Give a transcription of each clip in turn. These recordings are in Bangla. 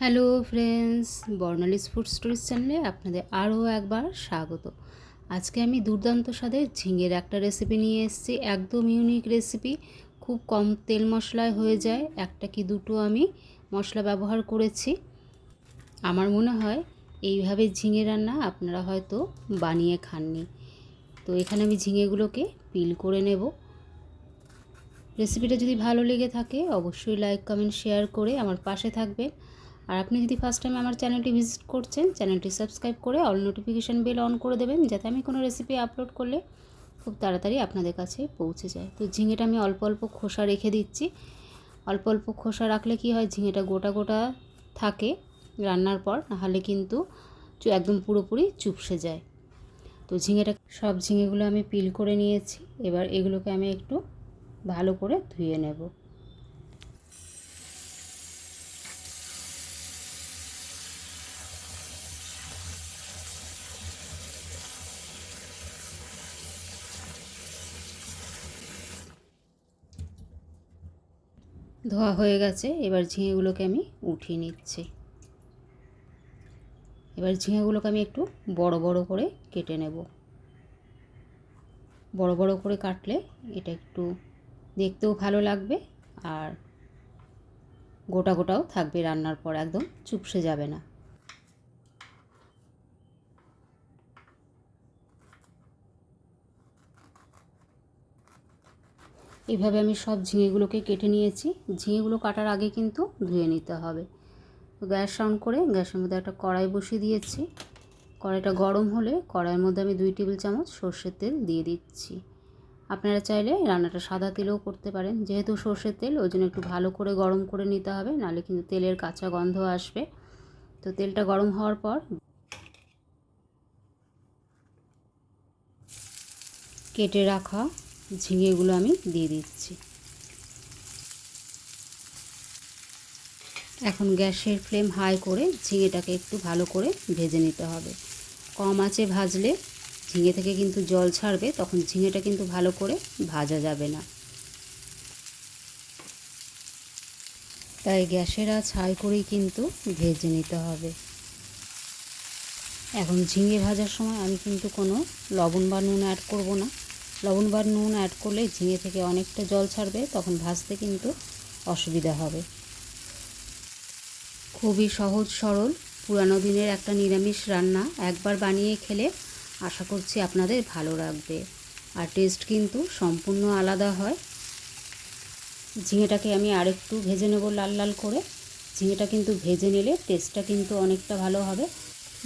Hello friends, Barnali's food stories চ্যানেলে আপনাদের আরও একবার স্বাগত। আজকে আমি দুর্দান্ত স্বাদের ঝিঙের একটা রেসিপি নিয়ে এসেছি, একদম ইউনিক রেসিপি খুব কম তেল মশলায় হয়ে যায়, একটা কি দুটো আমি মশলা ব্যবহার করেছি। আমার মনে হয় এইভাবে ঝিঙে রান্না আপনারা হয়তো বানিয়ে খাননি। তো এখানে আমি ঝিঙেগুলোকে পিল করে নেব। রেসিপিটা যদি ভালো লেগে থাকে, অবশ্যই লাইক কমেন্ট শেয়ার করে আমার পাশে থাকবেন। আর আপনি যদি ফার্স্ট টাইম আমার চ্যানেলটি ভিজিট করছেন চ্যানেলটি সাবস্ক্রাইব করে অল নোটিফিকেশান বেল অন করে দেবেন, যাতে আমি কোনো রেসিপি আপলোড করলে খুব তাড়াতাড়ি আপনাদের কাছে পৌঁছে যায়। তো ঝিঙেটা আমি অল্প অল্প খোসা রেখে দিচ্ছি। অল্প অল্প খোসা রাখলে কি হয়, ঝিঙেটা গোটা গোটা থাকে রান্নার পর, নাহলে কিন্তু একদম পুরোপুরি চুপসে যায়। তো ঝিঙেটা সব ঝিঙেগুলো আমি পিল করে নিয়েছি। এবার এগুলোকে আমি একটু ভালো করে ধুয়ে নেব। ধোয়া হয়ে গেছে, এবার ঝিঙেগুলোকে আমি উঠিয়ে নিচ্ছি। এবার ঝিঙেগুলোকে আমি একটু বড় বড় করে কেটে নেব। বড় বড় করে কাটলে এটা একটু দেখতেও ভালো লাগবে আর গোটা গোটাও থাকবে রান্নার পর, একদম চুপসে যাবে না। এভাবে আমি সব ঝিঙেগুলোকে কেটে নিয়েছি। ঝিঙেগুলো কাটার আগে কিন্তু ধুয়ে নিতে হবে। গ্যাস অন করে গ্যাসের মধ্যে একটা কড়াই বসিয়ে দিয়েছি। কড়াইটা গরম হলে কড়াইয়ের মধ্যে আমি দুই টেবিল চামচ সর্ষের তেল দিয়ে দিচ্ছি। আপনারা চাইলে রান্নাটা সাদা তেলেও করতে পারেন। যেহেতু সর্ষের তেল, ওই জন্য একটু ভালো করে গরম করে নিতে হবে, নাহলে কিন্তু তেলের কাঁচা গন্ধ আসবে। তো তেলটা গরম হওয়ার পর কেটে রাখা ঝিঙেগুলো আমি দিয়ে দিচ্ছি। এখন গ্যাসের ফ্লেম হাই করে ঝিঙেটাকে একটু ভালো করে ভেজে নিতে হবে। কম আঁচে ভাজলে ঝিঙে থেকে কিন্তু জল ছাড়বে, তখন ঝিঙেটা কিন্তু ভালো করে ভাজা যাবে না। তাই গ্যাসের আঁচ হাই করেই কিন্তু ভেজে নিতে হবে। এখন ঝিঙে ভাজার সময় আমি কিন্তু কোনো লবণ বা নুন অ্যাড করব না। লবণ বা নুন অ্যাড করলে ঝিঙে থেকে অনেকটা জল ছাড়বে, তখন ভাজতে কিন্তু অসুবিধা হবে। খুবই সহজ, সরল, পুরানো দিনের একটা নিরামিষ রান্না একবার বানিয়ে খেলে আশা করছি আপনাদের ভালো লাগবে। আর টেস্ট কিন্তু সম্পূর্ণ আলাদা হয়। ঝিঙেটাকে আমি আরেকটু ভেজে নেব লাল লাল করে। ঝিঙেটা কিন্তু ভেজে নিলে টেস্টটা কিন্তু অনেকটা ভালো হবে।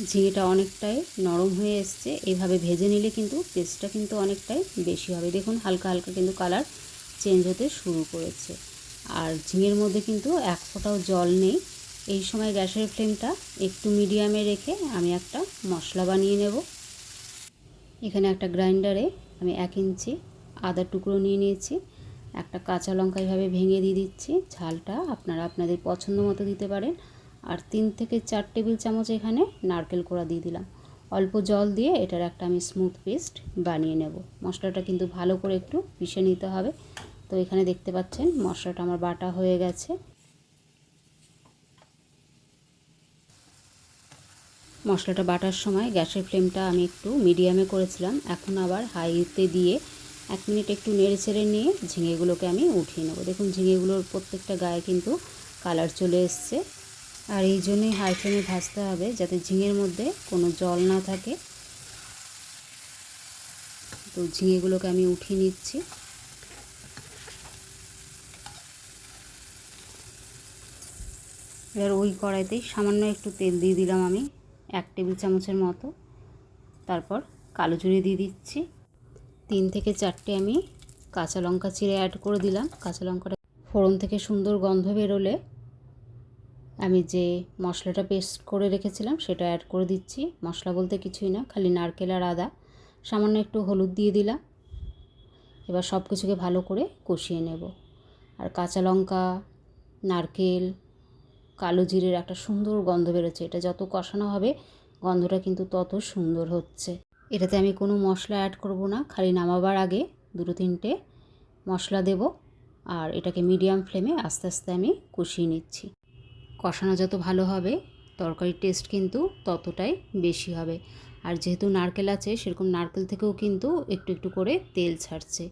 ঝিঙেটা অনেকটাই নরম হয়ে এসছে। এইভাবে ভেজে নিলে কিন্তু টেস্টটা কিন্তু অনেকটাই বেশি হবে। দেখুন, হালকা হালকা কিন্তু কালার চেঞ্জ হতে শুরু করেছে। আর ঝিঙের মধ্যে কিন্তু এক ফোঁটাও জল নেই। এই সময় গ্যাসের ফ্লেমটা একটু মিডিয়ামে রেখে আমি একটা মশলা বানিয়ে নেব। এখানে একটা গ্রাইন্ডারে আমি এক ইঞ্চি আদার টুকরো নিয়ে নিয়েছি। একটা কাঁচা লঙ্কা এইভাবে ভেঙে দিয়ে দিচ্ছি। ঝালটা আপনারা আপনাদের পছন্দ মতো দিতে পারেন। আর তিন থেকে চার টেবিল চামচ এখানে নারকেল কোড়া দিয়ে দিলাম। অল্প জল দিয়ে এটার একটা আমি স্মুথ পেস্ট বানিয়ে নেব। মশলাটা কিন্তু ভালো করে একটু পিষে নিতে হবে। তো এখানে দেখতে পাচ্ছেন মশলাটা আমার বাটা হয়ে গেছে। মশলাটা বাটার সময় গ্যাসের ফ্লেমটা আমি একটু মিডিয়ামে করেছিলাম। এখন আবার হাইতে দিয়ে এক মিনিট একটু নেড়ে চেড়ে নিয়ে ঝিঙেগুলোকে আমি উঠিয়ে নেব। দেখুন ঝিঙেগুলোর প্রত্যেকটা গায়ে কিন্তু কালার চলে এসছে। আর এই জন্যই হাই ফ্লেমে ভাজতে হবে যাতে ঝিঙের মধ্যে কোনো জল না থাকে। তো ঝিঙেগুলোকে আমি উঠিয়ে নিচ্ছি। এবার ওই কড়াইতেই সামান্য একটু তেল দিয়ে দিলাম আমি, এক টেবিল চামচের মতো। তারপর কালো জিরে দিয়ে দিচ্ছি। তিন থেকে চারটে আমি কাঁচা লঙ্কা চিড়ে অ্যাড করে দিলাম। কাঁচা লঙ্কাটা ফোড়ন থেকে সুন্দর গন্ধ বেরোলে আমি যে মশলাটা পেস্ট করে রেখেছিলাম সেটা অ্যাড করে দিচ্ছি। মশলা বলতে কিছুই না, খালি নারকেল আর আদা। সামান্য একটু হলুদ দিয়ে দিলাম। এবার সব কিছুকে ভালো করে কষিয়ে নেব। আর কাঁচা লঙ্কা, নারকেল, কালো জিরের একটা সুন্দর গন্ধ বেরোচ্ছে। এটা যত কষানো হবে, গন্ধটা কিন্তু তত সুন্দর হচ্ছে। এটাতে আমি কোনো মশলা অ্যাড করব না, খালি নামাবার আগে দুটো তিনটে মশলা দেব। আর এটাকে মিডিয়াম ফ্লেমে আস্তে আস্তে আমি কষিয়ে নিচ্ছি। কষানো যত ভালো হবে, তরকারির টেস্ট কিন্তু ততটাই বেশি হবে। আর যেহেতু নারকেল আছে, সেরকম নারকেল থেকেও কিন্তু একটু একটু করে তেল ছাড়ছে।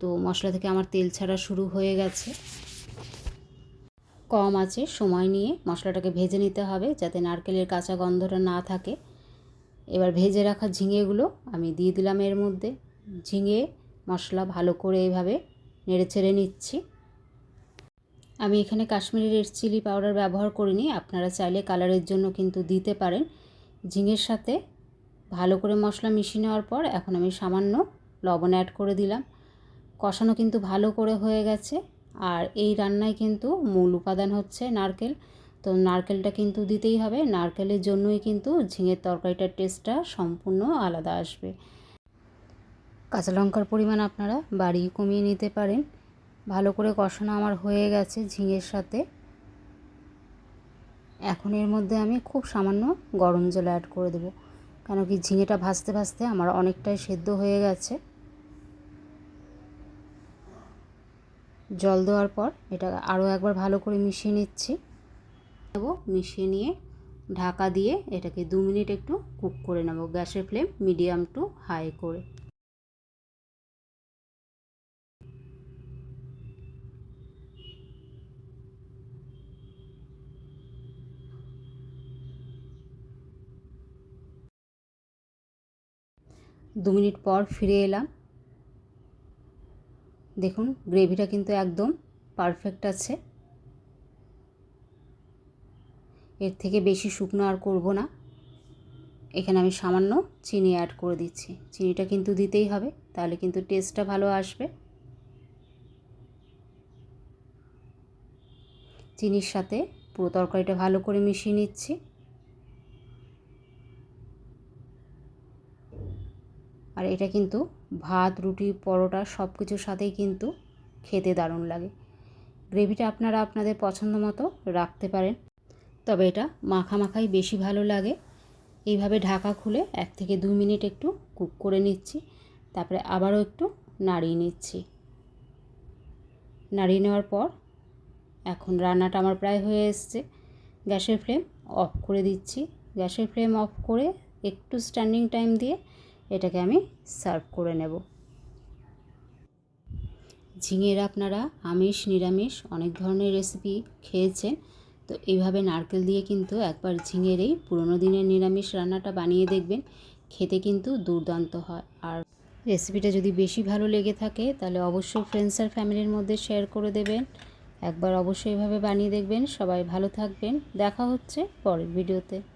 তো মশলা থেকে আমার তেল ছাড়া শুরু হয়ে গেছে। কম আছে, সময় নিয়ে মশলাটাকে ভেজে নিতে হবে যাতে নারকেলের কাঁচা গন্ধটা না থাকে। এবার ভেজে রাখা ঝিঙেগুলো আমি দিয়ে দিলাম এর মধ্যে। ঝিঙে মশলা ভালো করে এইভাবে নেড়ে ছেড়ে নিচ্ছি। আমি এখানে কাশ্মীরি রেড চিলি পাউডার ব্যবহার করিনি, আপনারা চাইলে কালারের জন্য কিন্তু দিতে পারেন। ঝিঙের সাথে ভালো করে মশলা মিশিয়ে নেওয়ার পর এখন আমি সামান্য লবণ অ্যাড করে দিলাম। কষানো কিন্তু ভালো করে হয়ে গেছে। আর এই রান্নায় কিন্তু মূল উপাদান হচ্ছে নারকেল। তো নারকেলটা কিন্তু দিতেই হবে। নারকেলের জন্যই কিন্তু ঝিঙের তরকারিটার টেস্টটা সম্পূর্ণ আলাদা আসবে। কাঁচা লঙ্কার পরিমাণ আপনারা বাড়িয়ে কমিয়ে নিতে পারেন। ভালো করে কষানো আমার হয়ে গেছে ঝিঙের সাথে। এখন এর মধ্যে আমি খুব সামান্য গরম জল অ্যাড করে দেবো। কেন কি ঝিঙেটা ভাজতে ভাজতে আমার অনেকটাই সেদ্ধ হয়ে গেছে। জল দেওয়ার পর এটা আরও একবার ভালো করে মিশিয়ে নিচ্ছি। নেব মিশিয়ে নিয়ে ঢাকা দিয়ে এটাকে দু মিনিট একটু কুক করে নেব। গ্যাসের ফ্লেম মিডিয়াম টু হাই করে। দু মিনিট পর ফিরে এলাম। দেখুন, গ্রেভিটা কিন্তু একদম পারফেক্ট আছে। এর থেকে বেশি শুকনো আর করব না। এখানে আমি সামান্য চিনি অ্যাড করে দিচ্ছি। চিনিটা কিন্তু দিতেই হবে, তাহলে কিন্তু টেস্টটা ভালো আসবে। চিনির সাথে পুরো তরকারিটা ভালো করে মিশিয়ে নিচ্ছি। আর এটা কিন্তু ভাত, রুটি, পরোটা সব কিছুর সাথেই কিন্তু খেতে দারুণ লাগে। গ্রেভিটা আপনারা আপনাদের পছন্দ মতো রাখতে পারেন। তবে এটা মাখা মাখাই বেশি ভালো লাগে। এইভাবে ঢাকা খুলে এক থেকে দু মিনিট একটু কুক করে নিচ্ছি। তারপরে আবারও একটু নাড়িয়ে নিচ্ছি। নাড়িয়ে নেওয়ার পর এখন রান্নাটা আমার প্রায় হয়ে এসছে। গ্যাসের ফ্লেম অফ করে দিচ্ছি। গ্যাসের ফ্লেম অফ করে একটু স্ট্যান্ডিং টাইম দিয়ে এটাকে আমি সার্ভ করে নেব। ঝিঙের আপনারা আমিষ, নিরামিষ অনেক ধরনের রেসিপি খেয়েছেন। তো এইভাবে নারকেল দিয়ে কিন্তু একবার ঝিঙের এই পুরোনো দিনের নিরামিষ রান্নাটা বানিয়ে দেখবেন, খেতে কিন্তু দুর্দান্ত হয়। আর রেসিপিটা যদি বেশি ভালো লেগে থাকে, তাহলে অবশ্যই ফ্রেন্ডস আর ফ্যামিলির মধ্যে শেয়ার করে দেবেন। একবার অবশ্যই এভাবে বানিয়ে দেখবেন। সবাই ভালো থাকবেন। দেখা হচ্ছে পরের ভিডিওতে